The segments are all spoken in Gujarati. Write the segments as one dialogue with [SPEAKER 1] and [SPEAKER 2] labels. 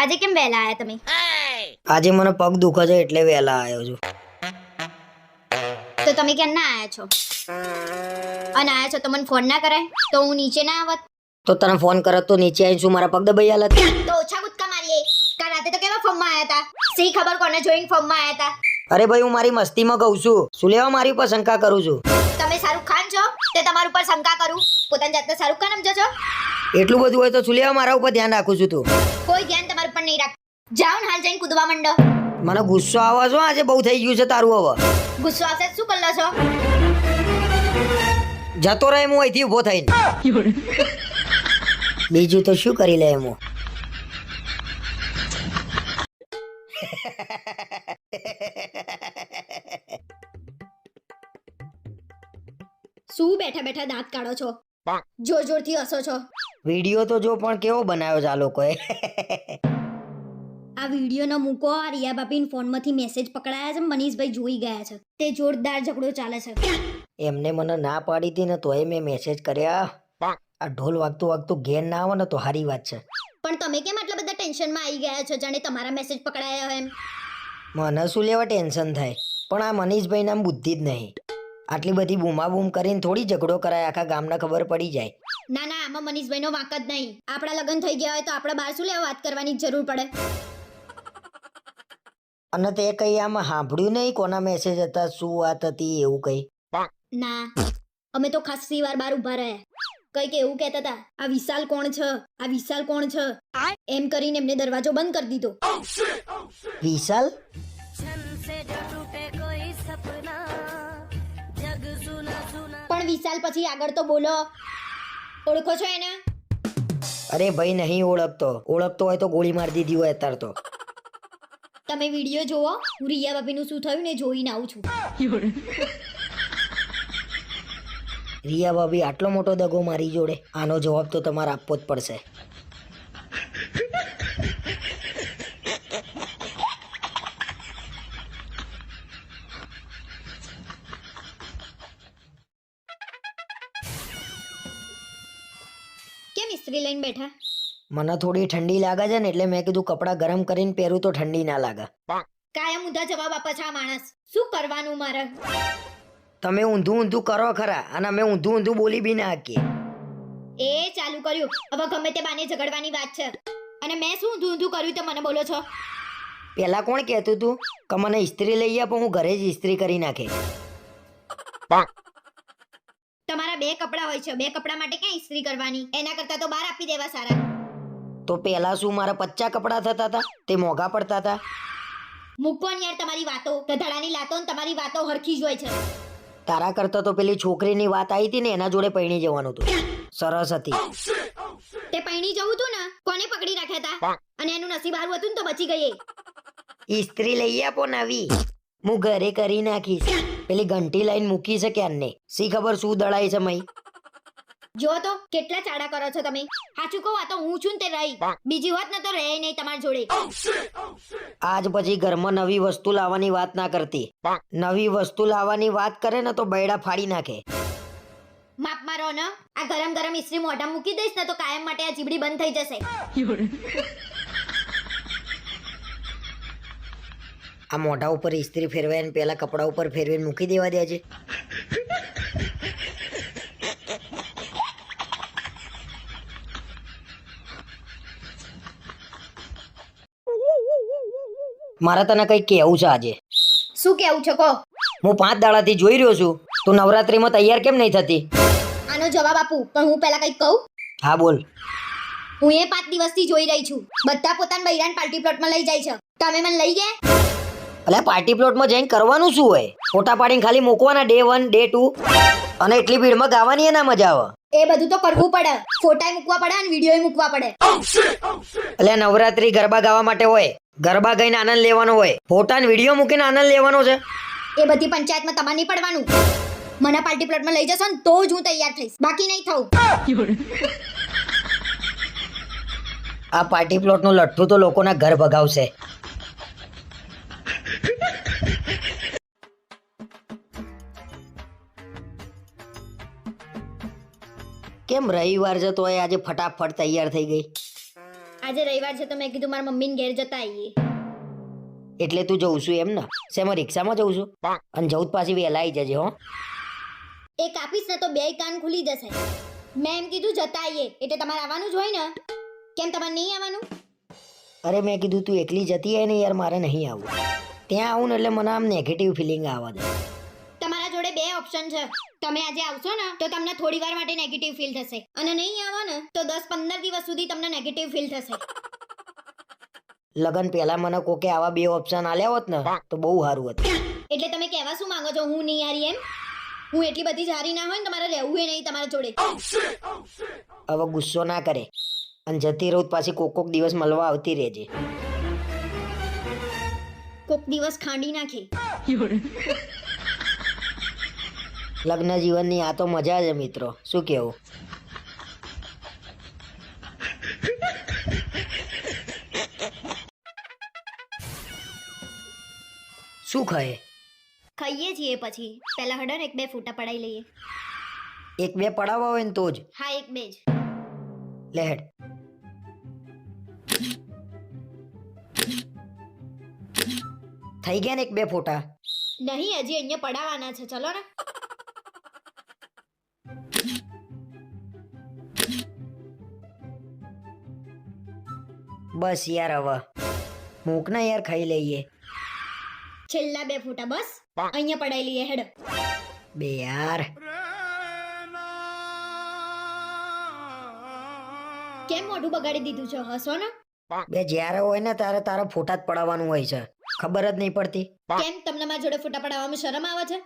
[SPEAKER 1] આજે કેમ વહેલા આવ્યા તમે?
[SPEAKER 2] આજે મને પગ દુખે છે એટલે વહેલા આવ્યો છું.
[SPEAKER 1] તો તમે કેમ ના આવ્યા છો? અને આવ્યા છો તો મને ફોન ના કરાય? તો હું નીચે ના આવત?
[SPEAKER 2] તો તને ફોન કરત તો નીચે આવીને શું મારા પગ દબાઈ હાલત
[SPEAKER 1] તો ઓછા કૂદકા મારીએ. કાલ રાતે તો કેવા ફોર્મમાં આવ્યા હતા સી ખબર કોને જોઈને ફોર્મમાં આયા હતા
[SPEAKER 2] અરે ભાઈ હું મારી મસ્તીમાં કહું છું. શું લેવા મારી ઉપર શંકા કરું છું?
[SPEAKER 1] તમે શાહરુખ ખાન છો? તે તમારી ઉપર શંકા કરું. પોતાની જાતને શાહરુખ ખાન સમજો છો?
[SPEAKER 2] એટલું બધું હોય તો શું લેવા મારા ઉપર ધ્યાન રાખું છું તું?
[SPEAKER 1] કોઈ ધ્યાન ને હાલ જઈને કૂદવા માંડો.
[SPEAKER 2] મને ગુસ્સો આવે છે આજે બહુ થઈ ગયું છે તારું હવે.
[SPEAKER 1] ગુસ્સો આવશે તો શું કરલો છો?
[SPEAKER 2] જતો રહે હું અહીંથી ઊભો થઈને. બીજું તો શું કરી લે એમ હું?
[SPEAKER 1] શું બેઠા બેઠા દાંત કાઢો છો? જોર જોરથી હસો છો.
[SPEAKER 2] વીડિયો તો જો પણ કેવો બનાવ્યો છે આ લોકોએ.
[SPEAKER 1] વીડિયો ન મૂકો આ રિયા બાપીન ફોનમાંથી મેસેજ પકડાયા છે મનીષભાઈ જોઈ ગયા છે. તે જોરદાર ઝઘડો ચાલે છે.
[SPEAKER 2] એમને મને ના પાડી હતી ને તોય મેં મેસેજ કર્યા. આ ઢોલ વાગતું વાગતું ઘેર ના આવે ને તો સારી વાત છે.
[SPEAKER 1] પણ તમે કેમ આટલા બધા ટેન્શનમાં આવી ગયા છો જાણે તમારા મેસેજ પકડાયા હોય એમ?
[SPEAKER 2] મને શું લેવા ટેન્શન થાય? પણ આ મનીષભાઈ નામ બુદ્ધિ જ નહીં. આટલી બધી બૂમાબૂમ કરીને થોડી ઝઘડો કરાય આખા ગામને ખબર પડી જાય.
[SPEAKER 1] ના ના આમાં મનીષભાઈનો વાંક જ નહીં. આપણા લગ્ન થઈ ગયા હોય તો આપણે બહાર શું લેવા વાત કરવાની જરૂર પડે?
[SPEAKER 2] અને તે કઈ આમ સાંભળ્યું નહીં કોના મેસેજ હતા શું વાત હતી એવું કઈ?
[SPEAKER 1] ના અમે તો ખાસી વાર બાર ઊભા રહ્યા. કઈ કે એવું કહેતા હતા આ વિશાલ કોણ છે? આ વિશાલ કોણ છે? એમ કરીને એમને દરવાજો બંધ કરી દીધો.
[SPEAKER 2] વિશાલ?
[SPEAKER 1] પણ વિશાલ પછી આગળ તો બોલો. ઓળખો છો એને?
[SPEAKER 2] અરે ભાઈ નહીં ઓળખતો. ઓળખતો હોય તો ગોળી મારી દીધી હોય અત્યારે તો.
[SPEAKER 1] તમે વીડિયો જોવો હું રિયા ભાભીનું શું થયું ને જોઈને આવું છું.
[SPEAKER 2] રિયા ભાભી આટલો મોટો દગો મારી જોડે આનો જવાબ તો તમારે આપવો જ પડશે.
[SPEAKER 1] કેમ ઇસ્ત્રી લઈને બેઠા?
[SPEAKER 2] મને થોડી ઠંડી લાગે છે ને એટલે મેં કીધું કપડાં ગરમ કરીને પહેરું તો ઠંડી ના લાગે.
[SPEAKER 1] કાયમ ઊંધા જવાબ આપે છે આ માણસ. શું કરવાનું મારે?
[SPEAKER 2] તમે ઊંધું ઊંધું કરો ખરા અને અમે ઊંધું ઊંધું બોલી બી ના શકીએ.
[SPEAKER 1] એ ચાલુ કર્યું. હવે ગમે તે બાને ઝઘડવાની વાત છે. અને મેં શું ઊંધું ઊંધું કર્યું તો મને બોલો છો?
[SPEAKER 2] પેલા કોણ કહેતું તું? કે મને ઇસ્ત્રી લઈ આપો હું ઘરે જ ઇસ્ત્રી કરી નાખે.
[SPEAKER 1] તમારા બે કપડા હોય છે. બે કપડા માટે ક્યાં ઇસ્ત્રી કરવાની? એના કરતા તો બહાર આપી દેવા સારા.
[SPEAKER 2] તો પહેલા શું મારા પચ્ચા કપડાં થતા હતા? તે મોંઘા પડતા હતા?
[SPEAKER 1] મૂકો ને યાર તમારી વાતો. ગધાડાની લાતો ને તમારી વાતો હરખી જ હોય છે.
[SPEAKER 2] તારા કરતા તો પેલી છોકરીની વાત આવી હતી ને એના જોડે પૈણી જવાનું હતું. સરસ હતી.
[SPEAKER 1] તે પૈણી જવું તું ને કોને પકડી રાખ્યા હતા અને એનું નસીબ હારું હતું ને તો બચી ગઈ.
[SPEAKER 2] ઇસ્ત્રી લઈ આપો નવી હું ઘરે કરી નાખીશ. પેલી ઘંટી લાઈન મૂકી છે ક્યારને? સી ખબર શું દળાય છે મઈ
[SPEAKER 1] જો તો કેટલા ચાડા કરો છો તમે. સાચું કહું આ તો હું છું ને તે રહી. બીજી વાત ન તો રહે નહીં તમારી જોડે.
[SPEAKER 2] આજ પછી ઘરમાં નવી વસ્તુ લાવવાની વાત ના કરતી. નવી વસ્તુ લાવવાની વાત કરે ને તો બૈડા ફાડી નાખે.
[SPEAKER 1] માપ મારો ને. આ ગરમ ગરમ ઇસ્ત્રી મોઢા મૂકી દઈશ ને તો કાયમ માટે આ જીબડી બંધ થઈ જશે.
[SPEAKER 2] આ મોઢા ઉપર ઇસ્ત્રી ફેરવાય ને પેલા કપડા ઉપર ફેરવીને મૂકી દેવા દે મારે તને કઈ કેવું છે આજે.
[SPEAKER 1] શું કેવું છે કહો.
[SPEAKER 2] હું પાંચ દાડાથી જોઈ રહ્યો છું. તું નવરાત્રીમાં તૈયાર કેમ નહીં થતી?
[SPEAKER 1] આનો જવાબ આપું પણ હું પહેલા કંઈક કહું.
[SPEAKER 2] હા બોલ.
[SPEAKER 1] હું એ પાંચ દિવસથી જોઈ રહી છું. બધા પોતાના બૈરાન પાર્ટી પ્લોટમાં લઈ જાય છે. તમે મને લઈ ગયા?
[SPEAKER 2] એટલે પાર્ટી પ્લોટમાં જઈને કરવાનું શું હોય? ફોટા પાડીને ખાલી મૂકવાના ડે વન ડે ટુ અને એટલી ભીડમાં ગાવાની એના મજા આવે.
[SPEAKER 1] એ બધું તો કરવું પડે. ફોટાય મૂકવા પડે અને વીડિયો મૂકવા પડે.
[SPEAKER 2] એટલે નવરાત્રી ગરબા ગાવા માટે હોય. ગરબા ગાઈને આનંદ લેવાનો હોય. ફોટા વીડિયો મૂકીને આનંદ લેવાનો છે.
[SPEAKER 1] એ બધી પંચાયતમાં તમારે નહીં પડવાનું. મને પાર્ટી પ્લોટમાં લઈ જશો ને તો જ હું તૈયાર થઈશ. બાકી નહીં થવું
[SPEAKER 2] આ પાર્ટી પ્લોટનું લઠ્ઠું તો લોકોના ઘર ભગાવશે. કેમ રવિવાર છે તોય આજે ફટાફટ તૈયાર થઈ ગઈ?
[SPEAKER 1] આજે રવિવાર છે તો મેં કીધું મારા મમ્મીને ઘેર જતા આવીએ.
[SPEAKER 2] એટલે તું જઉં છું એમ ને? શેમાં રિક્ષામાં જઉં છું? અને જવું પાછી વહેલા આવી જજે હો.
[SPEAKER 1] એ કાપીશ ને તો બે કાન ખુલી જશે. મેં એમ કીધું જતા આવીએ. એટલે તમારે આવવાનું જ હોય ને? કેમ તમારે નહીં આવવાનું?
[SPEAKER 2] અરે મેં કીધું તું એકલી જતી હોય ને યાર મારે નહીં આવવું. ત્યાં આવું ને એટલે મને આમ નેગેટિવ ફિલિંગ
[SPEAKER 1] આવવા જોડે બે ઓપ્શન છે. તમે આજે આવશો ને તો તમને થોડી વાર માટે નેગેટિવ ફીલ થશે. અને નહીં આવો ને તો દસ પંદર દિવસ સુધી તમને નેગેટિવ ફીલ થશે.
[SPEAKER 2] લગન પહેલા મને કોકે આવા બે ઓપ્શન આલ્યા હોત ને તો બહુ સારું હતું.
[SPEAKER 1] એટલે તમે કહેવા શું માંગો છો? હું નહીં હારી એમ? હું એટલી બધી જારી ના હોય ને તમારે રહેવું એ નહીં તમારા જોડે.
[SPEAKER 2] હવે ગુસ્સો ના કરે. અને જતી રહું પાછી કોક કોક દિવસ મળવા આવતી રહેજે.
[SPEAKER 1] કોક દિવસ ખાંડી નાખે.
[SPEAKER 2] લગ્ન જીવનની આ તો મજા છે મિત્રો. શું કેવું? શું ખાય?
[SPEAKER 1] ખાઈએ છીએ પછી. પહેલા હડો ને એક બે ફૂટા પડાઈ લઈએ.
[SPEAKER 2] એક બે પડાવવા હોય ને તો જ.
[SPEAKER 1] હા એક બે જ.
[SPEAKER 2] લે હેડ. થઈ ગયા ને એક બે ફોટા?
[SPEAKER 1] નહીં હજી અહીંયા પડાવવાના છે. ચલો ને.
[SPEAKER 2] બસ યાર હવે. મૂક ના યાર ખાઈ લઈએ.
[SPEAKER 1] છેલ્લા બે ફૂટા બસ અહીંયા પડાઈ લઈએ હેડ.
[SPEAKER 2] બે યાર.
[SPEAKER 1] કેમ મોઢું બગાડી દીધું છે હસો ને?
[SPEAKER 2] બે જ્યારે હોય ને ત્યારે તારા ફોટા જ પડાવવાનું હોય છે. ખબર જ નહીં પડતી.
[SPEAKER 1] કેમ તમને મારા જોડે ફોટા પડાવવામાં શરમ આવે છે?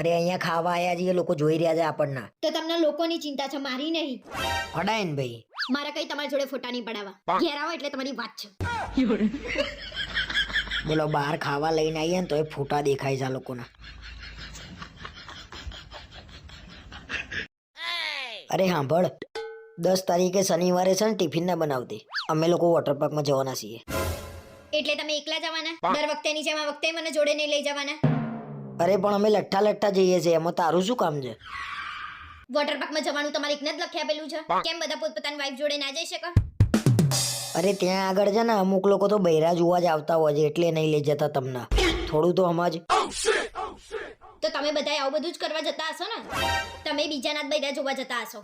[SPEAKER 2] અરે અહીંયા ખાવા આયા છીએ લોકો જોઈ રહ્યા છે આપણને.
[SPEAKER 1] તો તમને લોકોની ચિંતા છે મારી નહીં.
[SPEAKER 2] પડાય ભાઈ.
[SPEAKER 1] મારા કઈ તમારી જોડે ફોટા નહીં પડાવવા. ઘેર આવો એટલે તમારી વાત છે.
[SPEAKER 2] બોલો બહાર ખાવા લઈને આવીએ ને તો એ ફોટા દેખાય છે આ લોકોના. અરે સાંભળ દસ તારીખે શનિવારે છે ને ટિફિન ના બનાવતી. અમે લોકો વોટર પાર્કમાં જવાના છીએ.
[SPEAKER 1] એટલે તમે એકલા જવાના? દર વખતેની જેમ આ વખતે મને જોડે નહીં લઈ જવાના?
[SPEAKER 2] અરે પણ અમે લઠ્ઠા લઠ્ઠા જઈએ છીએ. એમાં તારું શું કામ છે?
[SPEAKER 1] વોટર પાર્કમાં જવાનું તમારે એકને જ લખી આપેલું છે. કેમ બધા પોતપોતાની વાઈફ જોડે ના જઈ શકો?
[SPEAKER 2] અરે ત્યાં આગળ છે ને અમુક લોકો તો બૈરા જોવા જ આવતા હોય છે એટલે નહીં લઈ જતા તમને. થોડું તો સમજ
[SPEAKER 1] તો તમે બધા આવું બધું જ કરવા જતા હશો ને? તમે બીજાના જ બૈરા જોવા જતા હશો.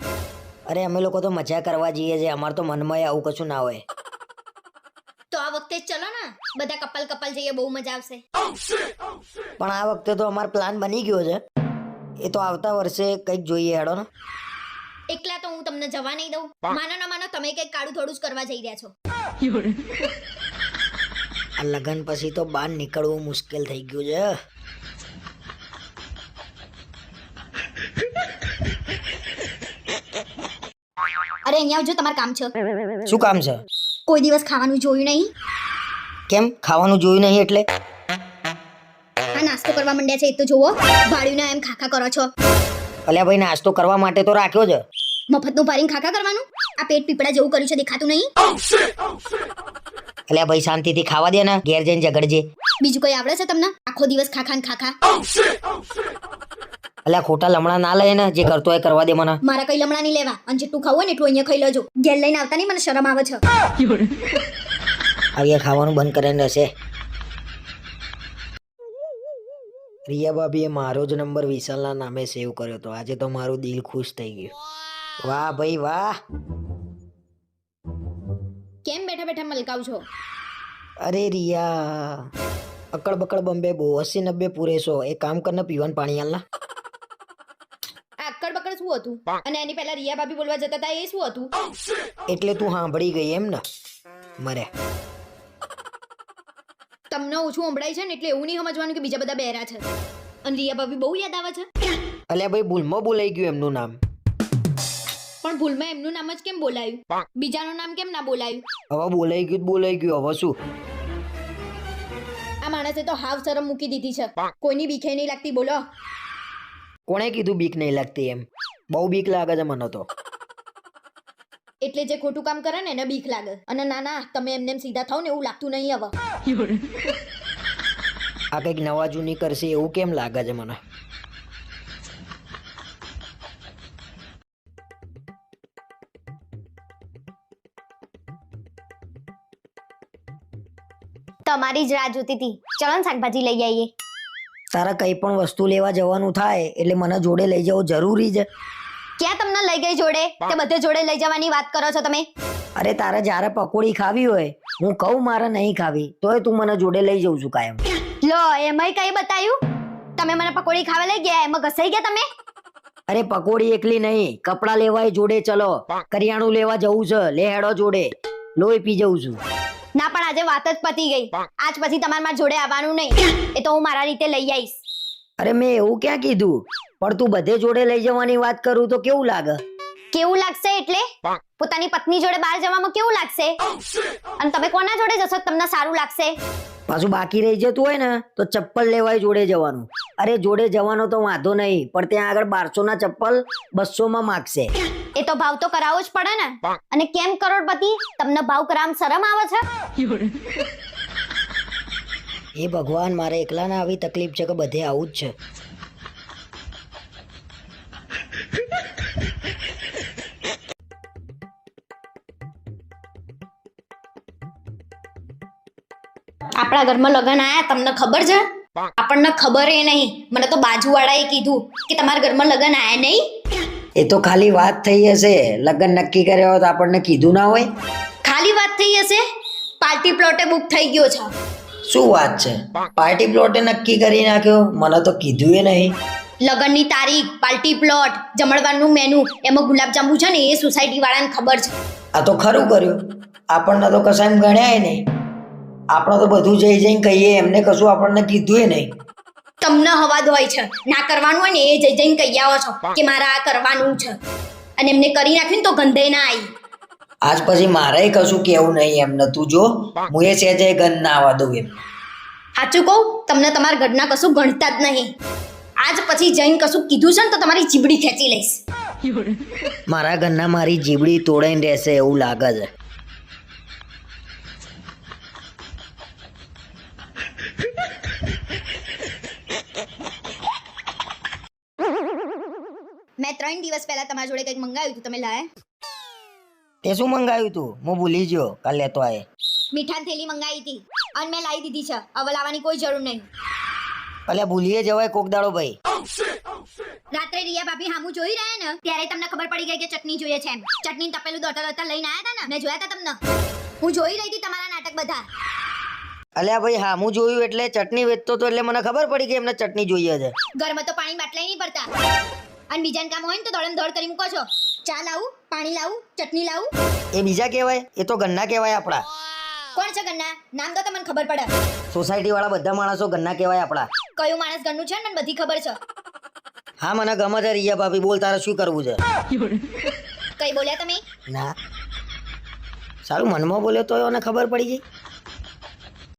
[SPEAKER 2] અરે અમે લોકો તો મજા કરવા જઈએ છીએ. અમાર તો મનમાં આવું કશું ના હોય.
[SPEAKER 1] તો આ વખતે ચલો ને બધા કપલ કપલ જઈએ બહુ મજા આવશે.
[SPEAKER 2] પણ આ વખતે તો અમારો પ્લાન બની ગયો છે. એ તો આવતા વર્ષે કંઈક જોઈએ હેડો ને.
[SPEAKER 1] એકલા તો હું તમને જવા નહીં દઉં. માનો ના માનો તમે કંઈક કાળું થોડું જ કરવા જઈ રહ્યા છો.
[SPEAKER 2] આ લગ્ન પછી તો બહાર નીકળવું મુશ્કેલ થઈ ગયું છે.
[SPEAKER 1] અરે અહીંયા આવજો તમારે કામ છે.
[SPEAKER 2] શું કામ છે?
[SPEAKER 1] કોઈ દિવસ ખાવાનું જોયું નહીં?
[SPEAKER 2] કેમ? ખાવાનું જોયું નહીં એટલે?
[SPEAKER 1] આ નાસ્તો કરવા માંડ્યા છે એ તો જુઓ. ભાડ્યું એમ ખાખા કરો છો.
[SPEAKER 2] અલ્યા ભાઈ નાસ્તો કરવા માટે તો રાખ્યો છે.
[SPEAKER 1] મફતનું પારીને ખાખા કરવાનું? આ પેટ પીપળા જેવું કર્યું છે દેખાતું નહીં?
[SPEAKER 2] અલ્યા ભાઈ શાંતિથી ખાવા દે ને ઘેર જઈને ઝઘડજે.
[SPEAKER 1] બીજું કઈ આવડે છે તમને? આખો દિવસ ખાખા ને ખાખા.
[SPEAKER 2] અલ્યા ખોટા લમણા ના લે ને જે કરતો હોય કરવા દે મને.
[SPEAKER 1] મારા કઈ લમણા નહીં લેવા. અને જેટલું ખાવું હોય ને એટલું અહીંયા ખાઈ લેજો. ઘેર લઈને આવતા નહીં મને શરમ આવે છે.
[SPEAKER 2] અહીંયા ખાવાનું બંધ કરીને રહેશે. રિયા ભાભીએ મારો જ નંબર વિશાલના નામે સેવ કર્યો હતો આજે તો મારું દિલ ખુશ થઈ ગયું. વાહ ભાઈ વાહ.
[SPEAKER 1] કેમ બેઠા બેઠા મલકાવ છો
[SPEAKER 2] અરે રિયા અકડ બકડ બંબે બહુ અસી નબ્બે પૂરે સો એ કામ કરને પીવાનું પાણી
[SPEAKER 1] બક્કડ શું હતું? અને એની પહેલા રિયા ભાભી બોલવા જતા હતા એ શું હતું?
[SPEAKER 2] એટલે તું સાંભળી ગઈ એમ ને? મરે.
[SPEAKER 1] તમને ઓછું સંભળાય છે ને એટલે એવું નહીં સમજવાનું કે બીજા બધા બહેરા છે. અને રિયા ભાભી બહુ યાદ આવે છે.
[SPEAKER 2] અલ્યા ભાઈ ભૂલમાં બોલાઈ ગયું એમનું નામ.
[SPEAKER 1] પણ ભૂલમાં એમનું નામ જ કેમ બોલાયું? બીજાનું નામ કેમ ના બોલાયું?
[SPEAKER 2] હવે બોલાઈ ગયું બોલાઈ ગયું હવે શું?
[SPEAKER 1] આ માણસે તો હાવ શરમ મૂકી દીધી છે. કોઈની બીખે નહીં લાગતી બોલો.
[SPEAKER 2] કોણે કીધું બીક નહીં લાગતી એમ? બહુ બીક લાગે છે મને તો.
[SPEAKER 1] એટલે જે ખોટું કામ કરે ને એને બીક લાગે. અને ના ના તમે એમને એમ સીધા થાવ ને એવું લાગતું નહીં હવે.
[SPEAKER 2] આ કંઈક નવા જૂની કરશે એવું કેમ લાગે છે મને?
[SPEAKER 1] તમારી જ રાહ જોતી હતી. ચલો શાકભાજી લઈ આવીએ
[SPEAKER 2] તારા કંઈ પણ વસ્તુ લેવા જવાનું થાય એટલે મને જોડે લઈ જવું જરૂરી છે.
[SPEAKER 1] ક્યાં તમને લઈ ગઈ જોડે? તે બધે જોડે લઈ જવાની વાત કરો છો તમે?
[SPEAKER 2] અરે તારે જ્યારે પકોડી ખાવી હોય હું કહું મારે નહીં ખાવી તોય તું મને જોડે લઈ જઉં છું કાયમ.
[SPEAKER 1] લો એમાંય કઈ બતાયું? તમે મને પકોડી ખાવા લઈ ગયા એમાં ઘસાઈ ગયા તમે?
[SPEAKER 2] અરે પકોડી એકલી નહીં કપડાં લેવાય જોડે ચલો કરિયાણું લેવા જવું છે લે હેડો જોડે લોહી પી જવું છું.
[SPEAKER 1] પણ આજે વાત જ પતી ગઈ. આજ પછી તમારે મારા જોડે આવવાનું નહીં. એ તો હું મારા રીતે લઈ આવીશ
[SPEAKER 2] અરે મેં એવું ક્યાં કીધું? પણ તું બધે જોડે લઈ જવાની વાત કરું તો કેવું લાગે?
[SPEAKER 1] કેવું લાગશે એટલે? પોતાની પત્ની જોડે બહાર જવામાં કેવું લાગશે? અને તમે કોના જોડે જશો તમને સારું લાગશે?
[SPEAKER 2] પાછું બાકી રહી જતું હોય ને તો ચપ્પલ લેવાય જોડે જવાનું. અરે જોડે જવાનો તો વાંધો નહીં પણ ત્યાં આગળ બારસો ના ચપ્પલ બસો માં માગશે.
[SPEAKER 1] એ તો ભાવ તો કરાવવો જ પડે ને. અને કેમ કરોડપતિ? તમને ભાવ કરામ શરમ આવે છે?
[SPEAKER 2] એ ભગવાન મારે એકલાને આવી તકલીફ છે કે બધે આવું જ છે.
[SPEAKER 1] આપણા ઘરમાં લગ્ન આયા તમને ખબર છે? આપણને ખબર એ નહીં. મને તો બાજુવાળાએ કીધું કે તમારા ઘરમાં લગન આયા નહીં.
[SPEAKER 2] એ તો ખાલી વાત થઈ હશે. લગ્ન નક્કી કર્યા હોય તો આપણને કીધું ના હોય.
[SPEAKER 1] ખાલી વાત થઈ હશે? પાર્ટી પ્લોટે બુક થઈ ગયો છે.
[SPEAKER 2] શું વાત છે? પાર્ટી પ્લોટે નક્કી કરી નાખ્યો? મને તો કીધું એ નહીં.
[SPEAKER 1] લગ્નની તારીખ પાર્ટી પ્લોટ જમણવારનું મેનુ એમાં ગુલાબજાંબુ છે ને એ સોસાયટી વાળાને ખબર છે.
[SPEAKER 2] આ તો ખરું કર્યું. આપણને તો કશા એમ ગણ્યાય નહીં. આપણે તો બધું જઈ જઈને કહીએ એમને કશું આપણને કીધું નહીં.
[SPEAKER 1] તમને હવાદ હોય છે. ના કરવાનું હોય ને એ જઈ જઈને કહી આવો છો કે મારે આ કરવાનું છે. અને એમને કરી નાખ્યું ને તો ગંધે ના આવી.
[SPEAKER 2] આજ પછી મારે કશું કેવું નહીં એમને. તું જો હું એ સહેજે ગંધ ના આવવા દઉં એમ
[SPEAKER 1] સાચું કહું તમને તમારા ઘરના કશું ગણતા જ નહીં. આજ પછી જઈને કશું કીધું છે ને તો તમારી જીબડી ખેંચી લઈશ.
[SPEAKER 2] મારા ઘરના મારી જીબડી તોડાઈને રહેશે એવું લાગે છે.
[SPEAKER 1] મેં ત્રણ દિવસ પહેલા તમારા જોડે કંઈક મંગાવ્યું હતું તમે લાયા?
[SPEAKER 2] તે શું મંગાવ્યું તું? હું ભૂલી ગયો કાલ લેતો આયે.
[SPEAKER 1] મીઠાન થેલી મંગાવી હતી અને મેં લાવી દીધી છે હવે લાવવાની કોઈ જરૂર નહીં.
[SPEAKER 2] અલ્યા ભૂલીએ જવાય કોક દાડો ભાઈ.
[SPEAKER 1] રાત્રે રિયા ભાભી હામું જોઈ રહ્યા ને ત્યારે તમને ખબર પડી ગઈ કે ચટણી જોઈએ છે એમ. ચટણી તપેલું દોડતા દોડતા લઈને આવ્યા હતા ને મેં જોયા હતા તમને. હું જોઈ રહી હતી તમારા નાટક બધા.
[SPEAKER 2] અલ્યા ભાઈ હા હું જોયું એટલે ચટણી વેચતો તો એટલે મને ખબર પડી કે એમને ચટણી જોઈએ છે.
[SPEAKER 1] ઘરમાં તો પાણી બાટલાય નહીં પડતા. અને બીજાને કામ હોય ને તો દોડમ દોડ કરી મૂકો છો. ચા લાવું પાણી લાવું ચટણી લાવું.
[SPEAKER 2] એ બીજા કહેવાય? એ તો ગન્ના કહેવાય આપણા.
[SPEAKER 1] કોણ છે ગન્ના? નામ તો તમને ખબર પડે.
[SPEAKER 2] સોસાયટી વાળા બધા માણસો ગન્ના કહેવાય આપણા.
[SPEAKER 1] કયું માણસ ઘરનું છે ને મને બધી ખબર છે.
[SPEAKER 2] હા મને ગમે છે રિયા ભાભી. બોલ તારે શું કરવું છે?
[SPEAKER 1] કઈ બોલ્યા તમે?
[SPEAKER 2] ના. સારું મનમાં બોલ્યો તો એને ખબર પડી ગઈ.